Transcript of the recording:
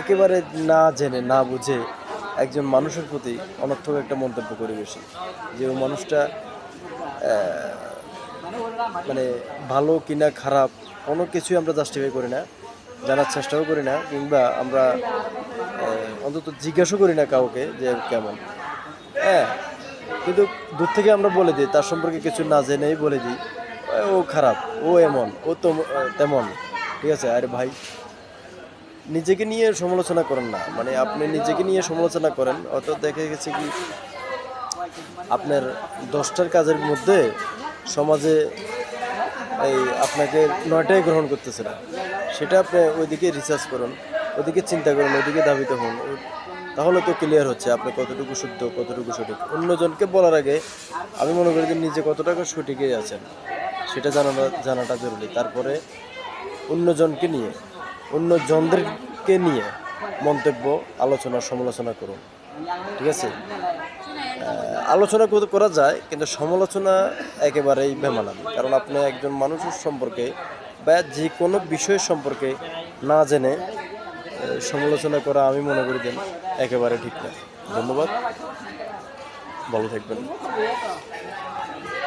একেবারে না জেনে, না বুঝে একজন মানুষের প্রতি অনর্থক একটা মন্তব্য করে বেশি। যে ওই মানুষটা মানে ভালো কিনা খারাপ, কোনো কিছুই আমরা জাস্টিফাই করি না, জানার চেষ্টাও করি না, কিংবা আমরা অন্তত জিজ্ঞাসা করি না কাউকে যে কেমন। হ্যাঁ কিন্তু দূর থেকে আমরা বলে দিই, তার সম্পর্কে কিছু না জেনেই বলে দিই, ও খারাপ, ও এমন, ও তো তেমন, ঠিক আছে? আরে ভাই নিজেকে নিয়ে সমালোচনা করেন না। মানে আপনি নিজেকে নিয়ে সমালোচনা করেন অত দেখে গেছে কি, আপনার দশটার কাজের মধ্যে সমাজে এই আপনাকে নয়টাই গ্রহণ করতেছে না। সেটা আপনি ওইদিকে রিসার্চ করুন, ওইদিকে চিন্তা করুন, ওইদিকে দাবিত হন। তাহলে তো ক্লিয়ার হচ্ছে আপনি কতটুকু শুদ্ধ, কতটুকু সঠিক। অন্যজনকে বলার আগে আমি মনে করি যে নিজে কতটুকু সঠিকই আছেন, সেটা জানানো, জানাটা জরুরি। তারপরে অন্যজনকে নিয়ে অন্যজনদেরকে নিয়ে মন্তব্য, আলোচনা, সমালোচনা করুন। ঠিক আছে? আলোচনা করা যায়, কিন্তু সমালোচনা একেবারেই বেমানান। কারণ আপনি একজন মানুষের সম্পর্কে বা যে কোনো বিষয় সম্পর্কে না জেনে সমালোচনা করা আমি মনে করি যে একেবারে ঠিক না। ধন্যবাদ। ভালো থাকবেন।